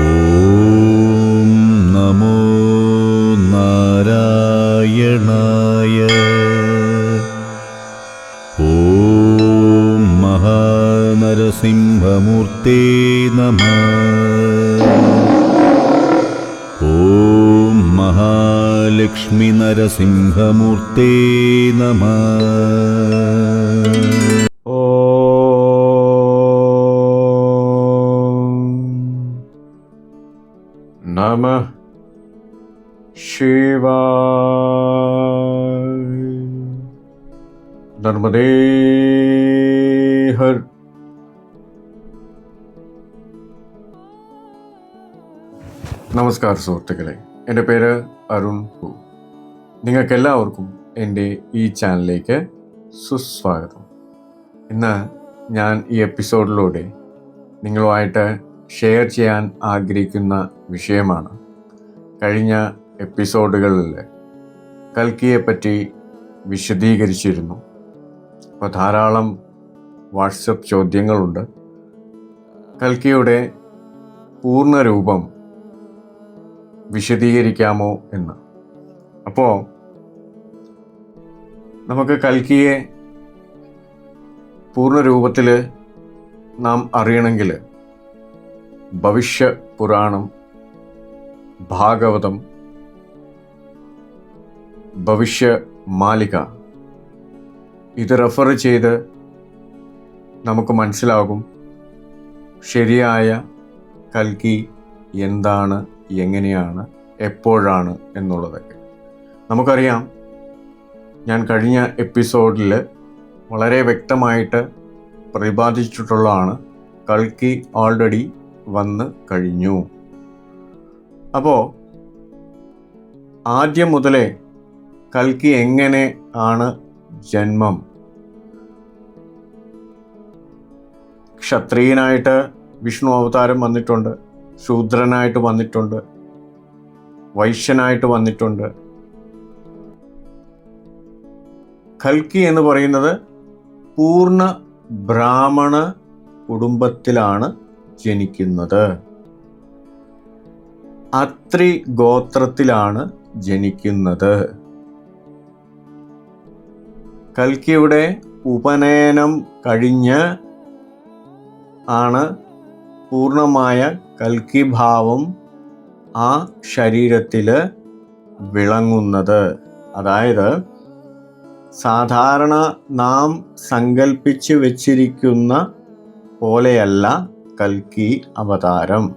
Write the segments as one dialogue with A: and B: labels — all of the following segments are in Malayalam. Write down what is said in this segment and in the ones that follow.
A: ഓം നമോ നാരായണായ. ഓം മഹാനരസിംഹമൂർത്തേ നമ. ഓം മഹാലക്ഷ്മി നരസിംഹമൂർത്തേ
B: നമ. ഓ ശിവായ. നർമ്മദേ ഹർ നമസ്കാര സുഹൃത്തുക്കളെ. എന്റെ പേര് അരുൺ പു. നിങ്ങൾക്കെല്ലാവർക്കും എന്റെ ഈ ചാനലിലേക്ക് സുസ്വാഗതം. ഇന്ന് ഞാൻ ഈ എപ്പിസോഡിലൂടെ നിങ്ങളുമായിട്ട് ഷെയർ ചെയ്യാൻ ആഗ്രഹിക്കുന്ന വിഷയമാണ്. കഴിഞ്ഞ എപ്പിസോഡുകളിൽ കൽക്കിയെപ്പറ്റി വിശദീകരിച്ചിരുന്നു. അപ്പോൾ ധാരാളം വാട്സപ്പ് ചോദ്യങ്ങളുണ്ട്. കൽക്കിയുടെ പൂർണരൂപം വിശദീകരിക്കാമോ എന്ന്. അപ്പോൾ നമുക്ക് കൽക്കിയെ പൂർണരൂപത്തിൽ നാം അറിയണമെങ്കിൽ ഭവിഷ്യ പുരാണം ഭാഗവതം ഭവിഷ്യ മാലിക ഇത് റെഫർ ചെയ്ത് നമുക്ക് മനസ്സിലാകും ശരിയായ കൽക്കി എന്താണ് എങ്ങനെയാണ് എപ്പോഴാണ് എന്നുള്ളതൊക്കെ. നമുക്കറിയാം ഞാൻ കഴിഞ്ഞ എപ്പിസോഡിൽ വളരെ വ്യക്തമായിട്ട് പ്രതിപാദിച്ചിട്ടുള്ളതാണ് കൽക്കി ഓൾറെഡി വന്ന് കഴിഞ്ഞു. അപ്പോൾ ആദ്യം മുതലേ കൽക്കി എങ്ങനെ ആണ് ജന്മം? ക്ഷത്രിയനായിട്ട് വിഷ്ണു അവതാരം വന്നിട്ടുണ്ട് ശൂദ്രനായിട്ട് വന്നിട്ടുണ്ട് വൈശ്യനായിട്ട് വന്നിട്ടുണ്ട്. കൽക്കി എന്ന് പറയുന്നത് പൂർണ ബ്രാഹ്മണ കുടുംബത്തിലാണ് ജനിക്കുന്നത്. അത്രി ഗോത്രത്തിലാണ് ജനിക്കുന്നത്. കൽക്കിയുടെ ഉപനയനം കഴിഞ്ഞ് ആണ് കൽക്കി ഭാവം ആ ശരീരത്തിൽ വിളങ്ങുന്നത്. അതായത് സാധാരണ നാം സങ്കൽപ്പിച്ച് വച്ചിരിക്കുന്ന പോലെയല്ല കൽക്കി അവതാരം.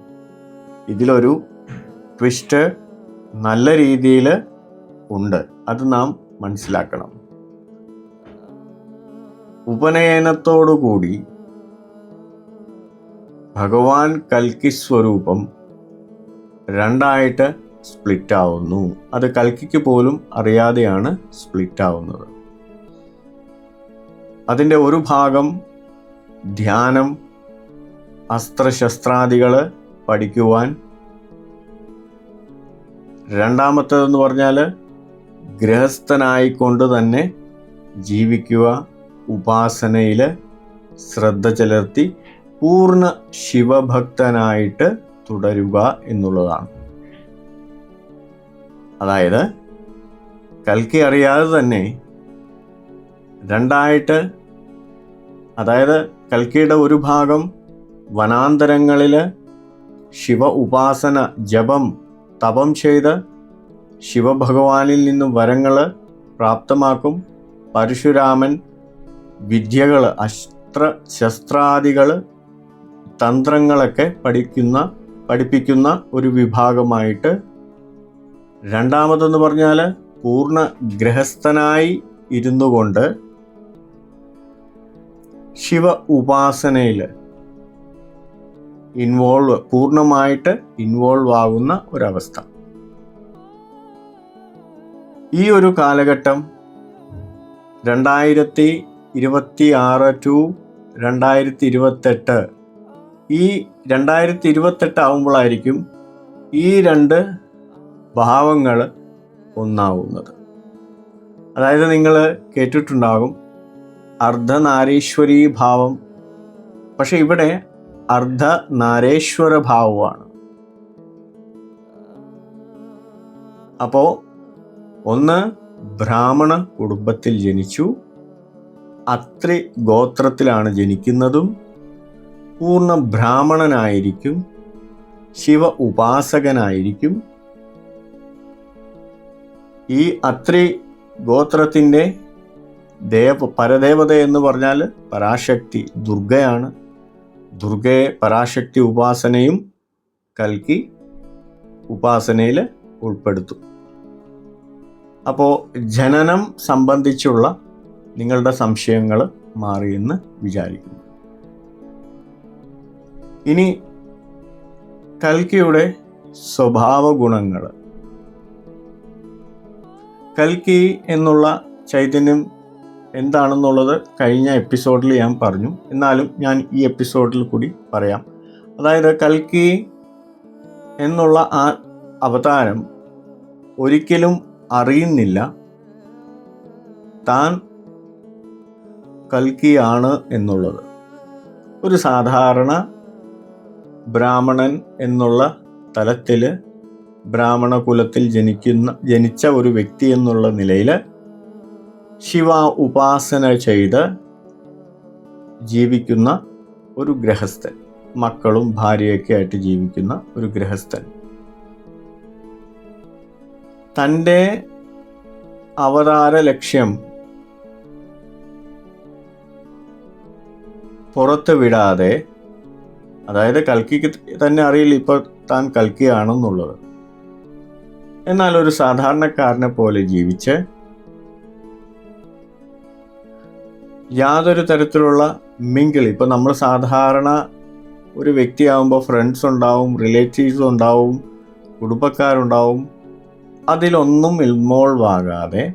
B: ഇതിലൊരു ട്വിസ്റ്റ് നല്ല രീതിയിൽ ഉണ്ട്. അത് നാം മനസ്സിലാക്കണം. ഉപനയനത്തോടുകൂടി ഭഗവാൻ കൽക്കി സ്വരൂപം രണ്ടായിട്ട് സ്പ്ലിറ്റ് ആവുന്നു. അത് കൽക്കിക്ക് പോലും അറിയാതെയാണ് സ്പ്ലിറ്റ് ആവുന്നത്. അതിന്റെ ഒരു ഭാഗം ധ്യാനം അസ്ത്രശസ്ത്രാദികൾ പഠിക്കുവാൻ. രണ്ടാമത്തേതെന്ന് പറഞ്ഞാൽ ഗൃഹസ്ഥനായിക്കൊണ്ട് തന്നെ ജീവിക്കുക ഉപാസനയിൽ ശ്രദ്ധ ചെലുത്തി പൂർണ ശിവഭക്തനായിട്ട് തുടരുക എന്നുള്ളതാണ്. അതായത് കൽക്കി അറിയാതെ തന്നെ രണ്ടായിട്ട് അതായത് കൽക്കിയുടെ ഒരു ഭാഗം വനാന്തരങ്ങളിൽ ശിവ ഉപാസന ജപം തപം ചെയ്ത് ശിവഭഗവാനിൽ നിന്നും വരങ്ങൾ പ്രാപ്തമാക്കും. പരശുരാമൻ വിദ്യകൾ അസ്ത്ര ശസ്ത്രാദികൾ തന്ത്രങ്ങളൊക്കെ പഠിക്കുന്ന പഠിപ്പിക്കുന്ന ഒരു വിഭാഗമായിട്ട്. രണ്ടാമതെന്ന് പറഞ്ഞാൽ പൂർണ ഗൃഹസ്ഥനായി ഇരുന്നു കൊണ്ട് ശിവ ഉപാസനയിൽ ഇൻവോൾവ് പൂർണമായിട്ട് ഇൻവോൾവ് ആകുന്ന ഒരവസ്ഥ. ഈ ഒരു കാലഘട്ടം രണ്ടായിരത്തി ഇരുപത്തി ആറ് ടു രണ്ടായിരത്തി ഇരുപത്തെട്ട് ഈ രണ്ടായിരത്തി ഇരുപത്തെട്ട് ആവുമ്പോഴായിരിക്കും ഈ രണ്ട് ഭാവങ്ങൾ ഒന്നാവുന്നത്. അതായത് നിങ്ങൾ കേട്ടിട്ടുണ്ടാകും അർദ്ധനാരീശ്വരീ ഭാവം. പക്ഷെ ഇവിടെ അർദ്ധ നാരേശ്വര ഭാവമാണ് അപ്പോൾ ഒന്ന് ബ്രാഹ്മണ കുടുംബത്തിൽ ജനിച്ചു. അത്രി ഗോത്രത്തിലാണ് ജനിക്കുന്നതും. പൂർണ ബ്രാഹ്മണനായിരിക്കും. ശിവ ഉപാസകനായിരിക്കും. ഈ അത്രി ഗോത്രത്തിന്റെ ദേവ പരദേവത എന്ന് പറഞ്ഞാൽ പരാശക്തി ദുർഗയാണ്. ദുർഗയെ പരാശക്തി ഉപാസനയും കൽക്കി ഉപാസനയിൽ ഉൾപ്പെടുത്തും. അപ്പോൾ ജനനം സംബന്ധിച്ചുള്ള നിങ്ങളുടെ സംശയങ്ങൾ മാറിയെന്ന് വിചാരിക്കുന്നു. ഇനി കൽക്കിയുടെ സ്വഭാവ ഗുണങ്ങൾ. കൽക്കി എന്നുള്ള ചൈതന്യം എന്താണെന്നുള്ളത് കഴിഞ്ഞ എപ്പിസോഡിൽ ഞാൻ പറഞ്ഞു. എന്നാലും ഞാൻ ഈ എപ്പിസോഡിൽ കൂടി പറയാം. അതായത് കൽക്കി എന്നുള്ള ആ അവതാരം ഒരിക്കലും അറിയുന്നില്ല. താൻ കൽക്കിയാണ് എന്നുള്ളത്. ഒരു സാധാരണ ബ്രാഹ്മണൻ എന്നുള്ള തലത്തിൽ ബ്രാഹ്മണ കുലത്തിൽ ജനിക്കുന്ന ജനിച്ച ഒരു വ്യക്തി എന്നുള്ള നിലയിൽ ശിവ ഉപാസന ചെയ്ത് ജീവിക്കുന്ന ഒരു ഗൃഹസ്ഥൻ. മക്കളും ഭാര്യയൊക്കെ ആയിട്ട് ജീവിക്കുന്ന ഒരു ഗൃഹസ്ഥൻ. തന്റെ അവതാര ലക്ഷ്യം പുറത്ത് വിടാതെ അതായത് കൽക്കിക്ക് തന്നെ അറിയില്ല ഇപ്പോൾ താൻ കൽക്കിയാണെന്നുള്ളത്. എന്നാൽ ഒരു സാധാരണക്കാരനെ പോലെ ജീവിച്ച് യാതൊരു തരത്തിലുള്ള മിങ്കിൾ ഇപ്പം നമ്മൾ സാധാരണ ഒരു വ്യക്തിയാകുമ്പോൾ ഫ്രണ്ട്സ് ഉണ്ടാവും റിലേറ്റീവ്സ് ഉണ്ടാവും കുടുംബക്കാരുണ്ടാവും. അതിലൊന്നും ഇൻവോൾവ് ആകാതെ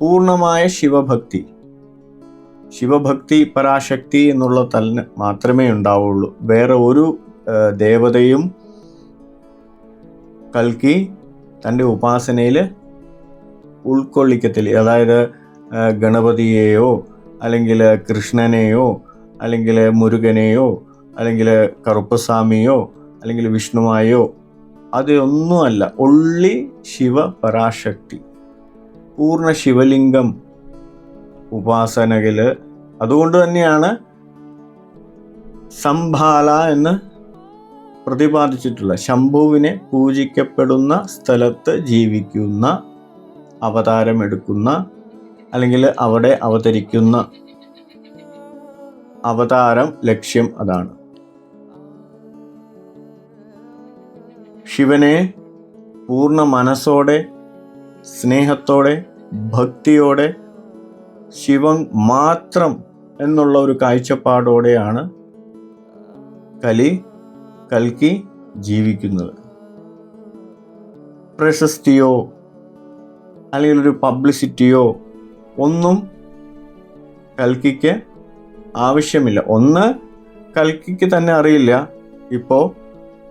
B: പൂർണമായ ശിവഭക്തി. ശിവഭക്തി പരാശക്തി എന്നുള്ള തലിന് മാത്രമേ ഉണ്ടാവുള്ളൂ. വേറെ ഒരു ദേവതയും കൽക്കി തന്റെ ഉപാസനയിൽ ഉൾക്കൊള്ളിക്കത്തില്ല. അതായത് ഗണപതിയെയോ അല്ലെങ്കിൽ കൃഷ്ണനെയോ അല്ലെങ്കിൽ മുരുകനെയോ അല്ലെങ്കിൽ കറുപ്പസ്വാമിയോ അല്ലെങ്കിൽ വിഷ്ണുവായോ അതൊന്നുമല്ല ഒള്ളി ശിവ പരാശക്തി പൂർണ ശിവലിംഗം ഉപാസനകിൽ അതുകൊണ്ട് തന്നെയാണ് സംഭാല എന്ന് പ്രതിപാദിച്ചിട്ടുള്ള ശംഭുവിനെ പൂജിക്കപ്പെടുന്ന സ്ഥലത്ത് ജീവിക്കുന്ന അവതാരമെടുക്കുന്ന അല്ലെങ്കിൽ അവിടെ അവതരിക്കുന്ന അവതാരം ലക്ഷ്യം അതാണ്. ശിവനെ പൂർണ മനസ്സോടെ സ്നേഹത്തോടെ ഭക്തിയോടെ ശിവൻ മാത്രം എന്നുള്ള ഒരു കാഴ്ചപ്പാടോടെയാണ് കലി കൽക്കി ജീവിക്കുന്നത്. പ്രശസ്തിയോ അല്ലെങ്കിൽ ഒരു പബ്ലിസിറ്റിയോ ഒന്നും കൽക്കിക്ക് ആവശ്യമില്ല. ഒന്ന് കൽക്കിക്ക് തന്നെ അറിയില്ല. ഇപ്പോൾ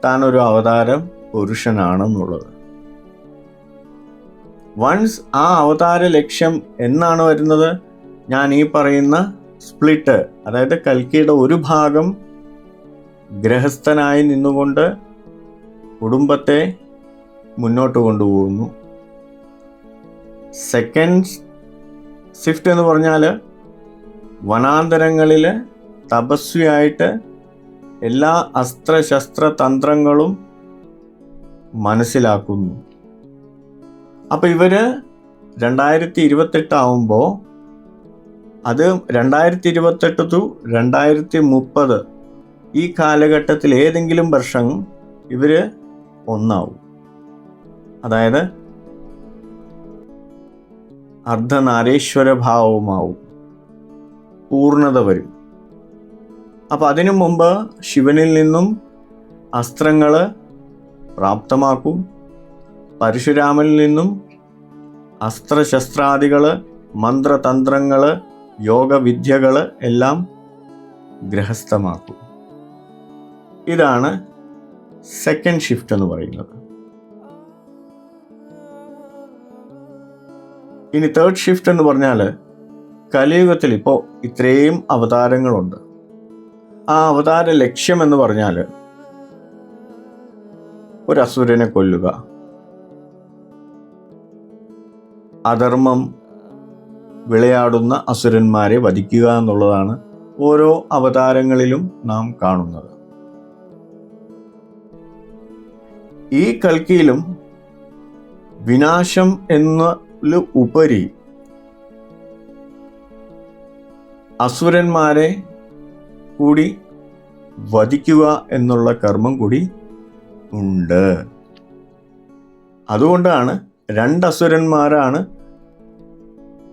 B: താൻ ഒരു അവതാരം പുരുഷനാണെന്നുള്ളത്. വൺസ് ആ അവതാര ലക്ഷ്യം എന്നാണ് വരുന്നത്? ഞാൻ ഈ പറയുന്ന സ്പ്ലിറ്റ് അതായത് കൽക്കിയുടെ ഒരു ഭാഗം ഗ്രഹസ്ഥനായി നിന്നുകൊണ്ട് കുടുംബത്തെ മുന്നോട്ട് കൊണ്ടുപോകുന്നു. സെക്കൻഡ് ഷിഫ്റ്റ് എന്ന് പറഞ്ഞാൽ വനാന്തരങ്ങളിൽ തപസ്വിയായിട്ട് എല്ലാ അസ്ത്രശസ്ത്ര തന്ത്രങ്ങളും മനസ്സിലാക്കുന്നു. അപ്പോൾ ഇവർ രണ്ടായിരത്തി ഇരുപത്തെട്ടാവുമ്പോൾ അത് രണ്ടായിരത്തി ഇരുപത്തെട്ട് ടു രണ്ടായിരത്തി മുപ്പത് ഈ കാലഘട്ടത്തിൽ ഏതെങ്കിലും വർഷം ഇവർ ഒന്നാവും. അതായത് അർദ്ധനാരീശ്വര ഭാവമാവും പൂർണത വരും. അപ്പം അതിനു മുമ്പ് ശിവനിൽ നിന്നും അസ്ത്രങ്ങൾ പ്രാപ്തമാക്കും. പരശുരാമനിൽ നിന്നും അസ്ത്രശസ്ത്രാദികൾ മന്ത്രതന്ത്രങ്ങൾ യോഗവിദ്യകൾ എല്ലാം ഗ്രഹസ്ഥമാക്കും ഇതാണ് സെക്കൻഡ് ഷിഫ്റ്റ് എന്ന് പറയുന്നത്. ഇനി തേർഡ് ഷിഫ്റ്റ് എന്ന് പറഞ്ഞാൽ കലിയുഗത്തിൽ ഇപ്പോൾ ഇത്രയും അവതാരങ്ങളുണ്ട്. ആ അവതാര ലക്ഷ്യം എന്ന് പറഞ്ഞാൽ ഒരു അസുരനെ കൊല്ലുക. അധർമ്മം വിളയാടുന്ന അസുരന്മാരെ വധിക്കുക എന്നുള്ളതാണ് ഓരോ അവതാരങ്ങളിലും നാം കാണുന്നത്. ഈ കൽക്കിയിലും വിനാശം എന്നതിൽ ഉപരി അസുരന്മാരെ കൂടി വധിക്കുക എന്നുള്ള കർമ്മം കൂടി ഉണ്ട്. അതുകൊണ്ടാണ് രണ്ട് അസുരന്മാരാണ്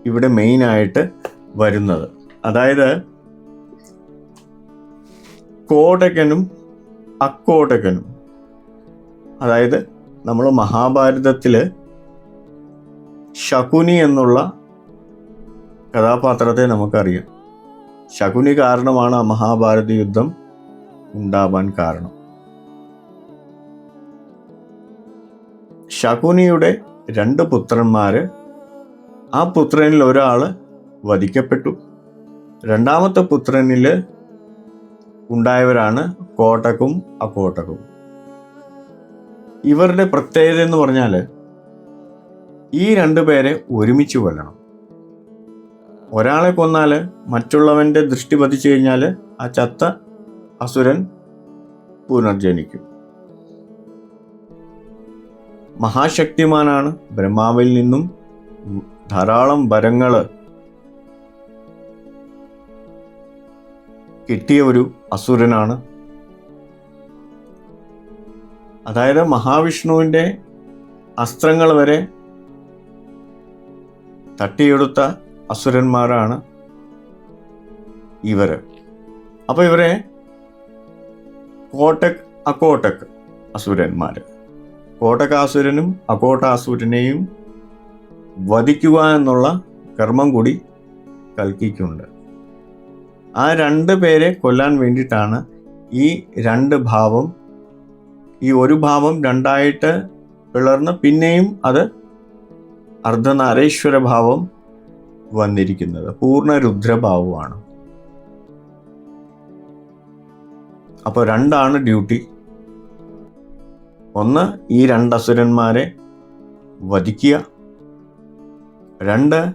B: ഇവിടെ മെയിനായിട്ട് വരുന്നത്. അതായത് കോടകനും അക്കോടകനും. അതായത് നമ്മൾ മഹാഭാരതത്തിൽ ശകുനി എന്നുള്ള കഥാപാത്രത്തെ നമുക്കറിയാം. ശകുനി കാരണമാണ് ആ മഹാഭാരത യുദ്ധം ഉണ്ടാവാൻ കാരണം. ശകുനിയുടെ രണ്ട് പുത്രന്മാര് ആ പുത്രനിൽ ഒരാൾ വധിക്കപ്പെട്ടു. രണ്ടാമത്തെ പുത്രനിൽ ഉണ്ടായവരാണ് കോട്ടക്കും അക്കോട്ടക്കും ഇവരുടെ പ്രത്യേകത എന്ന് പറഞ്ഞാൽ ഈ രണ്ടു പേരെ ഒരുമിച്ച് കൊല്ലണം. ഒരാളെ കൊന്നാൽ മറ്റുള്ളവന്റെ ദൃഷ്ടി പതിച്ചു കഴിഞ്ഞാൽ ആ ചത്ത അസുരൻ പുനർജനിക്കും. മഹാശക്തിമാനാണ് ബ്രഹ്മാവിൽ നിന്നും ധാരാളം വരങ്ങൾ കിട്ടിയ ഒരു അസുരനാണ്. അതായത് മഹാവിഷ്ണുവിന്റെ അസ്ത്രങ്ങൾ വരെ തട്ടിയെടുത്ത അസുരന്മാരാണ് ഇവർ. അപ്പൊ ഇവരെ കോട്ടക് അക്കോട്ടക് അസുരന്മാര്. കോട്ടകാസുരനും അക്കോട്ടാസുരനെയും വധിക്കുക എന്നുള്ള കർമ്മം കൂടി കൽക്കിക്കുണ്ട് ആ രണ്ട് പേരെ കൊല്ലാൻ വേണ്ടിയിട്ടാണ് ഈ രണ്ട് ഭാവം ഈ ഒരു ഭാവം രണ്ടായിട്ട് പിളർന്ന് പിന്നെയും അത് അർദ്ധനാരീശ്വര ഭാവം വന്നിരിക്കുന്നത്. പൂർണ രുദ്രഭാവമാണ് അപ്പോൾ രണ്ടാണ് ഡ്യൂട്ടി. ഒന്ന് ഈ രണ്ട് അസുരന്മാരെ വധിക്കുക. രണ്ട്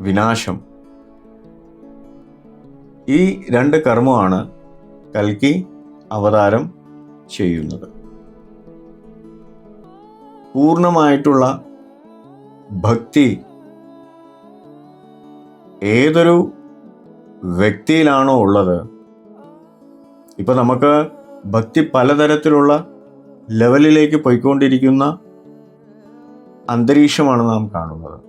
B: വിനാശം. ഈ രണ്ട് കർമ്മമാണ് കൽക്കി അവതാരം ചെയ്യുന്നത്. പൂർണമായിട്ടുള്ള ഭക്തി ഏതൊരു വ്യക്തിയിലാണോ ഉള്ളത്? ഇപ്പം നമുക്ക് ഭക്തി പലതരത്തിലുള്ള ലെവലിലേക്ക് പോയിക്കൊണ്ടിരിക്കുന്ന അന്തരീക്ഷമാണ് നാം കാണുന്നത്.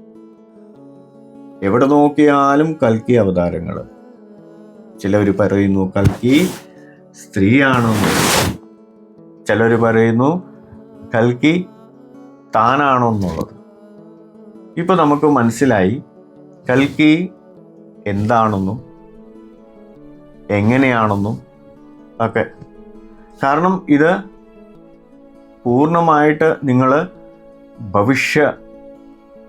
B: എവിടെ നോക്കിയാലും കൽക്കി അവതാരങ്ങൾ. ചിലവർ പറയുന്നു കൽക്കി സ്ത്രീയാണെന്ന്. ചിലർ പറയുന്നു കൽക്കി താനാണോ എന്നുള്ളത്. ഇപ്പൊ നമുക്ക് മനസ്സിലായി കൽക്കി എന്താണെന്നും എങ്ങനെയാണെന്നും ഒക്കെ. കാരണം ഇത് പൂർണമായിട്ട് നിങ്ങൾ ഭവിഷ്യ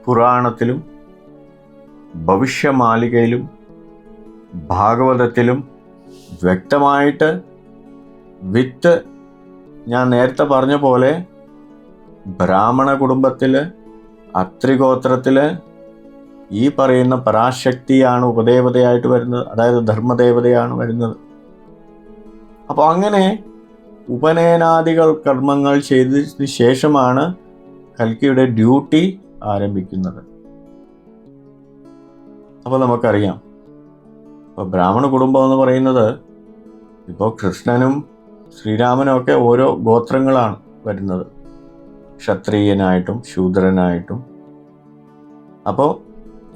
B: പുരാണത്തിലും ഭവിഷ്യ ഭവിഷ്യമാലികയിലും ഭാഗവതത്തിലും വ്യക്തമായിട്ട് വിത്ത് ഞാൻ നേരത്തെ പറഞ്ഞ പോലെ ബ്രാഹ്മണ കുടുംബത്തിൽ അത്രിഗോത്രത്തിൽ ഈ പറയുന്ന പരാശക്തിയാണ് ഉപദേവതയായിട്ട് വരുന്നത്. അതായത് ധർമ്മദേവതയാണ് വരുന്നത്. അപ്പോൾ അങ്ങനെ ഉപനയനാദികൾ കർമ്മങ്ങൾ ചെയ്തതിന് ശേഷമാണ് കൽക്കിയുടെ ഡ്യൂട്ടി ആരംഭിക്കുന്നത്. അപ്പോൾ നമുക്കറിയാം. ഇപ്പോൾ ബ്രാഹ്മണ കുടുംബം എന്ന് പറയുന്നത് ഇപ്പോൾ കൃഷ്ണനും ശ്രീരാമനും ഒക്കെ ഓരോ ഗോത്രങ്ങളാണ് വരുന്നത്. ക്ഷത്രിയനായിട്ടും ശൂദ്രനായിട്ടും. അപ്പോൾ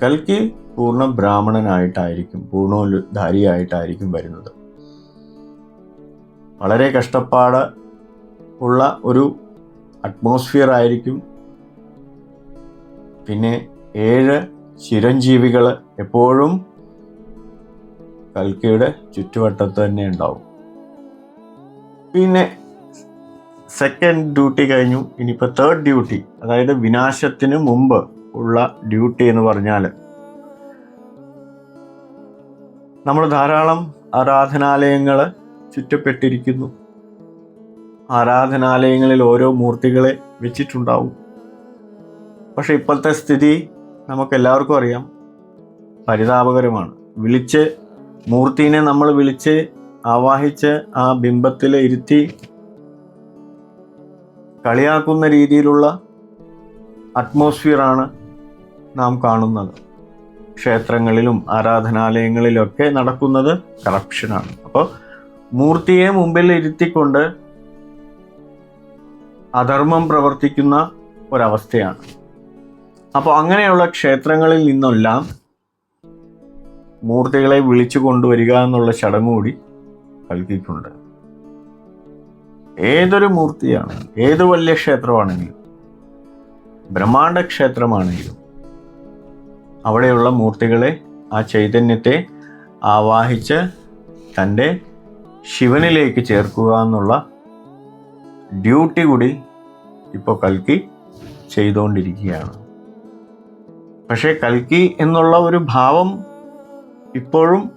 B: കൽക്കി പൂർണ ബ്രാഹ്മണനായിട്ടായിരിക്കും പൂർണോദ്ധാരിയായിട്ടായിരിക്കും വരുന്നത്. വളരെ കഷ്ടപ്പാട് ഉള്ള ഒരു അറ്റ്മോസ്ഫിയർ ആയിരിക്കും. പിന്നെ ഏഴ് ചിരഞ്ജീവികൾ എപ്പോഴും കൽക്കിയുടെ ചുറ്റുവട്ടത്ത് തന്നെ ഉണ്ടാവും. പിന്നെ സെക്കൻഡ് ഡ്യൂട്ടി കഴിഞ്ഞു. ഇനിയിപ്പോൾ തേർഡ് ഡ്യൂട്ടി അതായത് വിനാശത്തിന് മുമ്പ് ഉള്ള ഡ്യൂട്ടി എന്ന് പറഞ്ഞാൽ നമ്മൾ ധാരാളം ആരാധനാലയങ്ങൾ ചുറ്റപ്പെട്ടിരിക്കുന്നു. ആരാധനാലയങ്ങളിൽ ഓരോ മൂർത്തികളെ വെച്ചിട്ടുണ്ടാവും. പക്ഷെ ഇപ്പോഴത്തെ സ്ഥിതി നമുക്കെല്ലാവർക്കും അറിയാം. പരിതാപകരമാണ്. വിളിച്ച് മൂർത്തിനെ നമ്മൾ വിളിച്ച് ആവാഹിച്ച് ആ ബിംബത്തിൽ ഇരുത്തി കളിയാക്കുന്ന രീതിയിലുള്ള അറ്റ്മോസ്ഫിയറാണ് നാം കാണുന്നത്. ക്ഷേത്രങ്ങളിലും ആരാധനാലയങ്ങളിലൊക്കെ നടക്കുന്നത് കറപ്ഷനാണ് അപ്പോൾ മൂർത്തിയെ മുമ്പിൽ ഇരുത്തിക്കൊണ്ട് അധർമ്മം പ്രവർത്തിക്കുന്ന ഒരവസ്ഥയാണ്. അപ്പോൾ അങ്ങനെയുള്ള ക്ഷേത്രങ്ങളിൽ നിന്നെല്ലാം മൂർത്തികളെ വിളിച്ചു കൊണ്ടുവരിക എന്നുള്ള ചടങ്ങ് കൂടി കൽക്കിയിട്ടുണ്ട് ഏതൊരു മൂർത്തിയാണ് ഏത് വലിയ ക്ഷേത്രമാണെങ്കിലും ബ്രഹ്മാണ്ഡ ക്ഷേത്രമാണെങ്കിലും അവിടെയുള്ള മൂർത്തികളെ ആ ചൈതന്യത്തെ ആവാഹിച്ച് തന്റെ ശിവനിലേക്ക് ചേർക്കുക എന്നുള്ള ഡ്യൂട്ടി കൂടി ഇപ്പോൾ കൽക്കി ചെയ്തുകൊണ്ടിരിക്കുകയാണ്. പക്ഷേ കൽക്കി എന്നുള്ള ഒരു ഭാവം ഇപ്പോഴും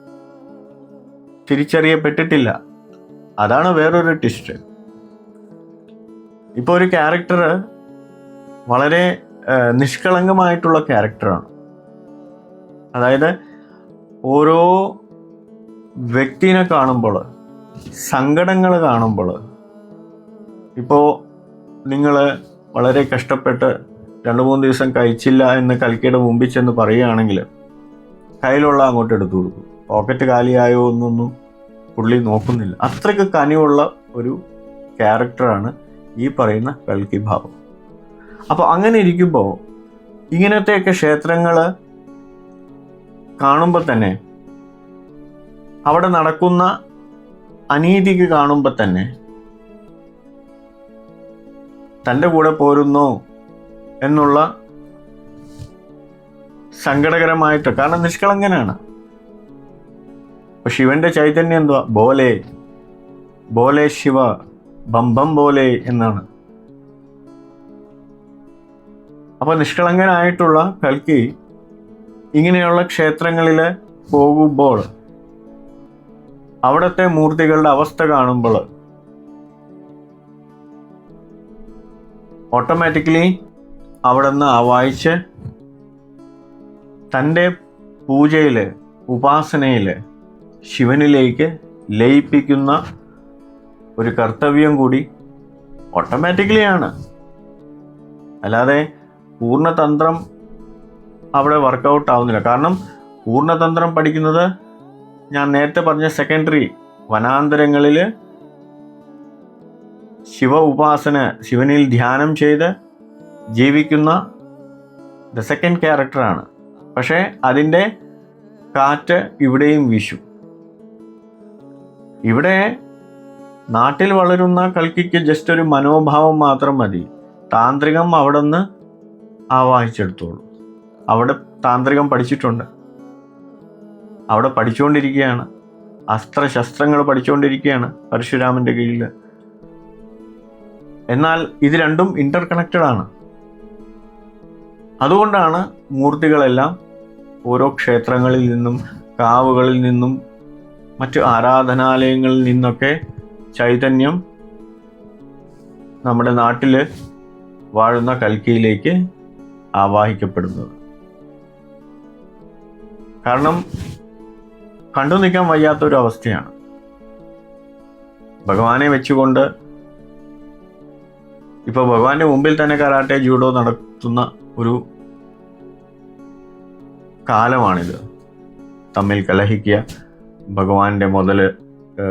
B: തിരിച്ചറിയപ്പെട്ടിട്ടില്ല. അതാണ് വേറൊരു ട്വിസ്റ്റ് ഇപ്പോൾ ഒരു ക്യാരക്ടർ വളരെ നിഷ്കളങ്കമായിട്ടുള്ള ക്യാരക്ടറാണ്. അതായത് ഓരോ വ്യക്തിനെ കാണുമ്പോൾ സങ്കടങ്ങൾ കാണുമ്പോൾ ഇപ്പോൾ നിങ്ങൾ വളരെ കഷ്ടപ്പെട്ട് രണ്ട് മൂന്ന് ദിവസം കഴിച്ചില്ല എന്ന് കൽക്കിയുടെ മുമ്പിൽ ചെന്ന് പറയുകയാണെങ്കിൽ കയ്യിലുള്ള അങ്ങോട്ട് എടുത്തു കൊടുക്കും. പോക്കറ്റ് കാലിയായോ എന്നൊന്നും പുള്ളി നോക്കുന്നില്ല. അത്രയ്ക്ക് കനിവുള്ള ഒരു ക്യാരക്ടറാണ് ഈ പറയുന്ന കൽക്കി ഭാവം. അപ്പോൾ അങ്ങനെ ഇരിക്കുമ്പോൾ ഇങ്ങനത്തെയൊക്കെ ക്ഷേത്രങ്ങൾ കാണുമ്പോൾ തന്നെ അവിടെ നടക്കുന്ന അനീതിക്ക് കാണുമ്പോൾ തന്നെ തന്റെ കൂടെ പോരുന്നു എന്നുള്ള സങ്കടകരമായിട്ട് കാരണം നിഷ്കളങ്കനാണ്. അപ്പോൾ ശിവന്റെ ചൈതന്യം എന്തുവാ? ബോലെ. ബോലെ ശിവ. ബംബം പോലെ എന്നാണ്. അപ്പൊ നിഷ്കളങ്കനായിട്ടുള്ള കൽക്കി ഇങ്ങനെയുള്ള ക്ഷേത്രങ്ങളിൽ പോകുമ്പോൾ അവിടുത്തെ മൂർത്തികളുടെ അവസ്ഥ കാണുമ്പോൾ ഓട്ടോമാറ്റിക്കലി അവിടെ നിന്ന് ആവായിച്ച് തന്റെ പൂജയിൽ ഉപാസനയിൽ ശിവനിലേക്ക് ലയിപ്പിക്കുന്ന ഒരു കർത്തവ്യം കൂടി ഓട്ടോമാറ്റിക്കലി ആണ്. അല്ലാതെ പൂർണതന്ത്രം അവിടെ വർക്കൗട്ട് ആവുന്നില്ല. കാരണം പൂർണതന്ത്രം പഠിക്കുന്നത് ഞാൻ നേരത്തെ പറഞ്ഞ സെക്കൻഡറി വനാന്തരങ്ങളിൽ ശിവ ഉപാസന ശിവനിൽ ധ്യാനം ചെയ്ത് ജീവിക്കുന്ന ദ സെക്കൻഡ് ക്യാരക്ടറാണ് പക്ഷേ അതിന്റെ കാറ്റ് ഇവിടെയും വീശും. ഇവിടെ നാട്ടിൽ വളരുന്ന കൽക്കിക്ക് ജസ്റ്റ് ഒരു മനോഭാവം മാത്രം മതി. താന്ത്രികം അവിടെ നിന്ന് ആവാഹിച്ചെടുത്തോളൂ. അവിടെ താന്ത്രികം പഠിച്ചിട്ടുണ്ട്. അവിടെ പഠിച്ചുകൊണ്ടിരിക്കുകയാണ് അസ്ത്രശസ്ത്രങ്ങൾ പഠിച്ചുകൊണ്ടിരിക്കുകയാണ് പരശുരാമന്റെ കീഴിൽ എന്നാൽ ഇത് രണ്ടും ഇന്റർ കണക്റ്റഡ് ആണ്. അതുകൊണ്ടാണ് മൂർത്തികളെല്ലാം ഓരോ ക്ഷേത്രങ്ങളിൽ നിന്നും കാവുകളിൽ നിന്നും മറ്റു ആരാധനാലയങ്ങളിൽ നിന്നൊക്കെ ചൈതന്യം നമ്മുടെ നാട്ടിൽ വാഴുന്ന കൽക്കിയിലേക്ക് ആവാഹിക്കപ്പെടുന്നത്. കാരണം കണ്ടു നിൽക്കാൻ വയ്യാത്തൊരു അവസ്ഥയാണ്. ഭഗവാനെ വെച്ചുകൊണ്ട് ഇപ്പോൾ ഭഗവാന്റെ മുമ്പിൽ തന്നെ കരാട്ടെ ജൂഡോ നടത്തുന്ന ഒരു കാലമാണിത്. തമ്മിൽ കലഹിക്കുക ഭഗവാന്റെ മുതൽ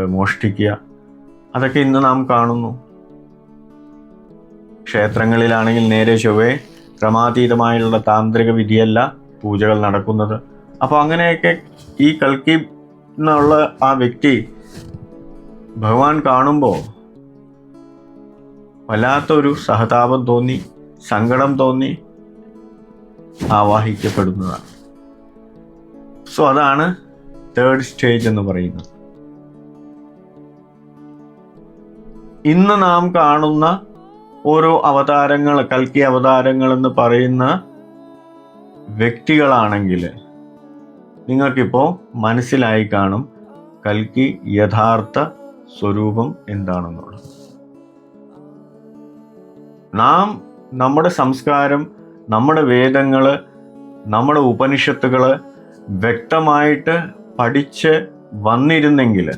B: മോഷ്ടിക്കുക അതൊക്കെ ഇന്ന് നാം കാണുന്നു. ക്ഷേത്രങ്ങളിലാണെങ്കിൽ നേരെ ചൊവ്വേ ക്രമാതീതമായുള്ള താന്ത്രിക വിധിയല്ല പൂജകൾ നടക്കുന്നത്. അപ്പോൾ അങ്ങനെയൊക്കെ ഈ കൽക്കി എന്നുള്ള ആ വ്യക്തി ഭഗവാൻ കാണുമ്പോൾ വല്ലാത്തൊരു സഹതാപം തോന്നി സങ്കടം തോന്നി ആവാഹിക്കപ്പെടുന്നതാണ്. സോ അതാണ് തേർഡ് സ്റ്റേജ് എന്ന് പറയുന്നത്. ഇന്ന് നാം കാണുന്ന ഓരോ അവതാരങ്ങൾ കൽക്കി അവതാരങ്ങൾ എന്ന് പറയുന്ന വ്യക്തികളാണെങ്കിൽ നിങ്ങൾക്കിപ്പോൾ മനസ്സിലായി കാണും കൽക്കി യഥാർത്ഥ സ്വരൂപം എന്താണെന്നുള്ളത്. നാം നമ്മുടെ സംസ്കാരം നമ്മുടെ വേദങ്ങൾ നമ്മുടെ ഉപനിഷത്തുകൾ വ്യക്തമായിട്ട് പഠിച്ച് വന്നിരുന്നെങ്കിൽ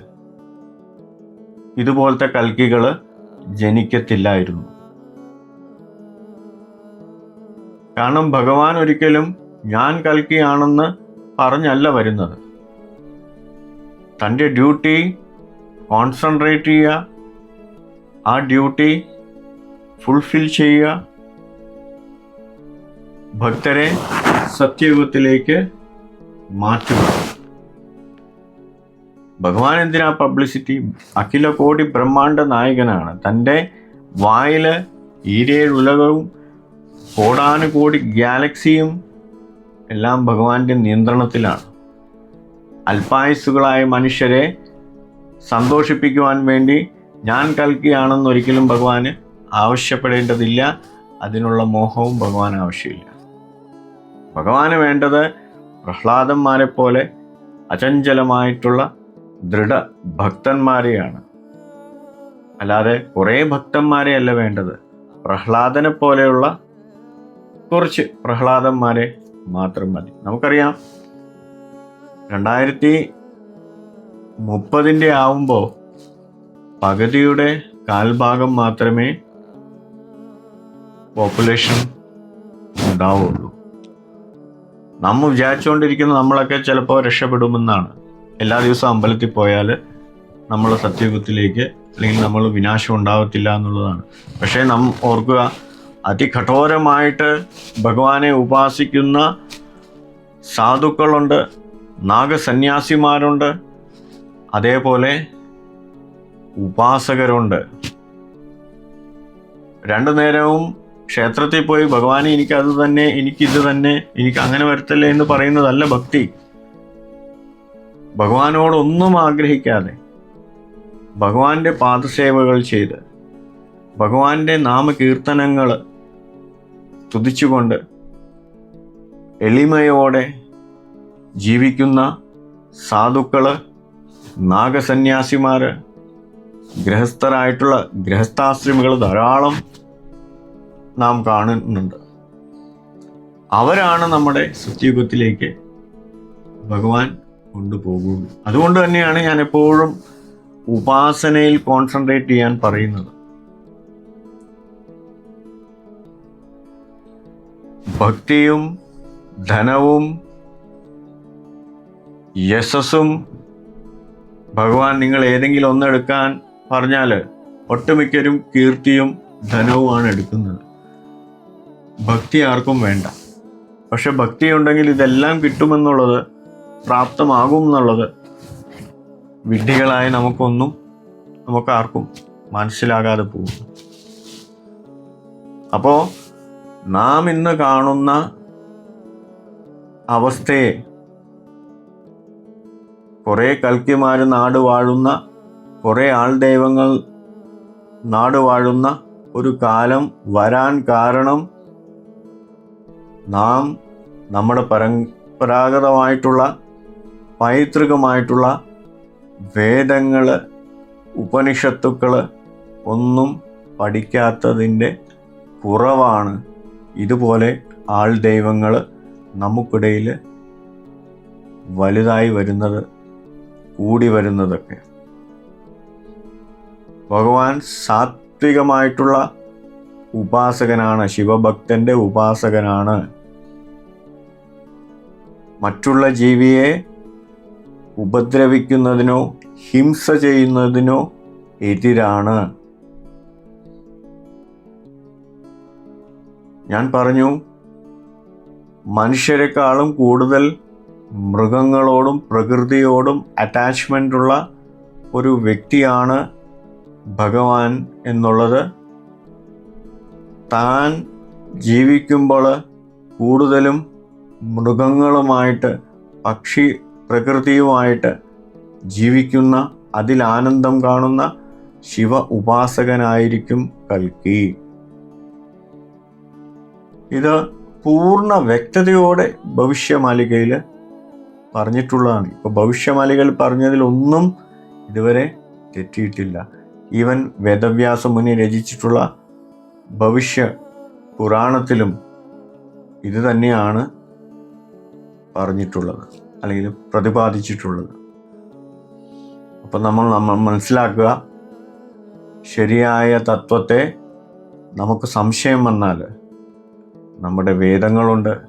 B: ഇതുപോലത്തെ കൽക്കികൾ ജനിക്കത്തില്ലായിരുന്നു. കാരണം ഭഗവാൻ ഒരിക്കലും ഞാൻ കൽക്കിയാണെന്ന് പറഞ്ഞല്ല വരുന്നത്. തന്റെ ഡ്യൂട്ടി കോൺസെൻട്രേറ്റ് ചെയ്യുക ആ ഡ്യൂട്ടി ഫുൾഫിൽ ചെയ്യുക ഭക്തരെ സത്യയുഗത്തിലേക്ക് മാറ്റുക. ഭഗവാൻ എന്തിനാ പബ്ലിസിറ്റി അഖില കോടി ബ്രഹ്മാണ്ട നായകനാണ്. തന്റെ വായിൽ ഈരേഴ് ഉലകവും കോടാനുകോടി ഗാലക്സിയും എല്ലാം ഭഗവാന്റെ നിയന്ത്രണത്തിലാണ്. അല്പായുസുകളായ മനുഷ്യരെ സന്തോഷിപ്പിക്കുവാൻ വേണ്ടി ഞാൻ കൽക്കിയാണെന്ന് ഒരിക്കലും ഭഗവാന് ആവശ്യപ്പെടേണ്ടതില്ല. അതിനുള്ള മോഹവും ഭഗവാൻ ആവശ്യമില്ല. ഭഗവാന് വേണ്ടത് പ്രഹ്ലാദന്മാരെ പോലെ അചഞ്ചലമായിട്ടുള്ള ദൃഢ ഭക്തന്മാരെയാണ് അല്ലാതെ കുറേ ഭക്തന്മാരെ അല്ല വേണ്ടത്. പ്രഹ്ലാദനെ പോലെയുള്ള കുറച്ച് പ്രഹ്ലാദന്മാരെ മാത്രം മതി. നമുക്കറിയാം രണ്ടായിരത്തി മുപ്പതിന്റെ ആവുമ്പോൾ പകുതിയുടെ കാൽഭാഗം മാത്രമേ പോപ്പുലേഷൻ ഉണ്ടാവുള്ളൂ. നമ്മൾ വിചാരിച്ചുകൊണ്ടിരിക്കുന്ന നമ്മളൊക്കെ ചിലപ്പോൾ രക്ഷപ്പെടുമെന്നാണ്. എല്ലാ ദിവസവും അമ്പലത്തിൽ പോയാൽ നമ്മൾ സത്യയുഗത്തിലേക്ക് അല്ലെങ്കിൽ നമ്മൾ വിനാശം ഉണ്ടാവത്തില്ല എന്നുള്ളതാണ്. പക്ഷേ നാം ഓർക്കുക അതികഠോരമായിട്ട് ഭഗവാനെ ഉപാസിക്കുന്ന സാധുക്കളുണ്ട് നാഗസന്യാസിമാരുണ്ട് അതേപോലെ ഉപാസകരുണ്ട്. രണ്ടു നേരവും ക്ഷേത്രത്തിൽ പോയി ഭഗവാനെ എനിക്ക് അത് തന്നെ എനിക്കിത് തന്നെ എനിക്ക് അങ്ങനെ വരത്തില്ല എന്ന് പറയുന്നതല്ല ഭക്തി. ഭഗവാനോടൊന്നും ആഗ്രഹിക്കാതെ ഭഗവാന്റെ പാദസേവകൾ ചെയ്ത് ഭഗവാന്റെ നാമകീർത്തനങ്ങൾ സ്തുതിച്ചുകൊണ്ട് എളിമയോടെ ജീവിക്കുന്ന സാധുക്കൾ നാഗസന്യാസിമാർ ഗൃഹസ്ഥരായിട്ടുള്ള ഗൃഹസ്ഥാശ്രമികൾ ധാരാളം നാം കാണുന്നുണ്ട്. അവരാണ് നമ്മുടെ സത്യയുഗത്തിലേക്ക് ഭഗവാൻ കൊണ്ടുപോകുള്ളൂ അതുകൊണ്ട് തന്നെയാണ് ഞാൻ എപ്പോഴും ഉപാസനയിൽ കോൺസെൻട്രേറ്റ് ചെയ്യാൻ പറയുന്നത്. ഭക്തിയും ധനവും യശസ്സും ഭഗവാൻ നിങ്ങൾ ഏതെങ്കിലും ഒന്നെടുക്കാൻ പറഞ്ഞാൽ ഒട്ടുമിക്കരും കീർത്തിയും ധനവുമാണ് എടുക്കുന്നത്. ഭക്തി ആർക്കും വേണ്ട. പക്ഷെ ഭക്തി ഉണ്ടെങ്കിൽ ഇതെല്ലാം കിട്ടുമെന്നുള്ളത് പ്രാപ്തമാകും എന്നുള്ളത് വിഡ്ഢികളായ നമുക്കൊന്നും നമുക്കാർക്കും മനസ്സിലാകാതെ പോകും അപ്പോൾ നാം ഇന്ന് കാണുന്ന അവസ്ഥയെ കുറേ കൽക്കിമാർ നാട് വാഴുന്ന കുറേ ആൾ ദൈവങ്ങൾ നാട് വാഴുന്ന ഒരു കാലം വരാൻ കാരണം നാം നമ്മുടെ പരമ്പരാഗതമായിട്ടുള്ള പൈതൃകമായിട്ടുള്ള വേദങ്ങൾ ഉപനിഷത്തുക്കൾ ഒന്നും പഠിക്കാത്തതിന്റെ കുറവാണ്. ഇതുപോലെ ആൾ ദൈവങ്ങൾ നമുക്കിടയിൽ വലുതായി വരുന്നത് കൂടി വരുന്നതൊക്കെ. ഭഗവാൻ സാത്വികമായിട്ടുള്ള ഉപാസകനാണ് ശിവഭക്തന്റെ ഉപാസകനാണ്. മറ്റുള്ള ജീവിയെ ഉപദ്രവിക്കുന്നതിനോ ഹിംസ ചെയ്യുന്നതിനോ എതിരാണ്. ഞാൻ പറഞ്ഞു മനുഷ്യരെക്കാളും കൂടുതൽ മൃഗങ്ങളോടും പ്രകൃതിയോടും അറ്റാച്ച്മെന്റ് ഉള്ള ഒരു വ്യക്തിയാണ് ഭഗവാൻ എന്നുള്ളത് താൻ ജീവിക്കുമ്പോൾ കൂടുതലും മൃഗങ്ങളുമായിട്ട് പക്ഷി പ്രകൃതിയുമായിട്ട് ജീവിക്കുന്ന അതിൽ ആനന്ദം കാണുന്ന ശിവ ഉപാസകനായിരിക്കും കൽക്കി. ഇത് പൂർണ വ്യക്തതയോടെ ഭവിഷ്യമാലികയിൽ പറഞ്ഞിട്ടുള്ളതാണ്. ഇപ്പോൾ ഭവിഷ്യമാലികൾ പറഞ്ഞതിലൊന്നും ഇതുവരെ തെറ്റിയിട്ടില്ല. ഈവൻ വേദവ്യാസ മുനി രചിച്ചിട്ടുള്ള ഭവിഷ്യ പുരാണത്തിലും ഇത് തന്നെയാണ് പറഞ്ഞിട്ടുള്ളത്. അല്ലെങ്കിൽ പ്രതിപാദിച്ചിട്ടുള്ളത്. അപ്പം നമ്മൾ നമ്മൾ മനസ്സിലാക്കുക ശരിയായ തത്വത്തെ നമുക്ക് സംശയം വന്നാൽ നമ്മുടെ വേദങ്ങളുണ്ട്.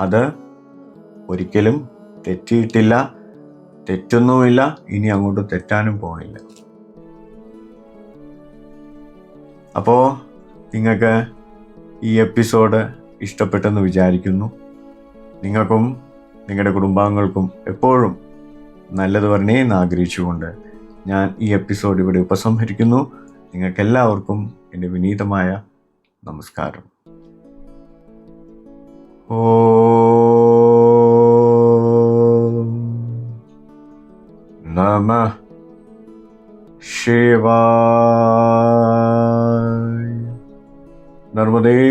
B: അത് ഒരിക്കലും തെറ്റിയിട്ടില്ല തെറ്റുന്നുമില്ല ഇനി അങ്ങോട്ട് തെറ്റാനും പോണില്ല. അപ്പോൾ നിങ്ങൾക്ക് ഈ എപ്പിസോഡ് ഇഷ്ടപ്പെട്ടെന്ന് വിചാരിക്കുന്നു. നിങ്ങൾക്കും നിങ്ങളുടെ കുടുംബാംഗങ്ങൾക്കും എപ്പോഴും നല്ലത് വരണേ എന്ന് ആഗ്രഹിച്ചുകൊണ്ട് ഞാൻ ഈ എപ്പിസോഡ് ഇവിടെ ഉപസംഹരിക്കുന്നു. നിങ്ങൾക്കെല്ലാവർക്കും എന്റെ വിനീതമായ നമസ്കാരം. ഓ നമ ശിവായ. നർമ്മദേ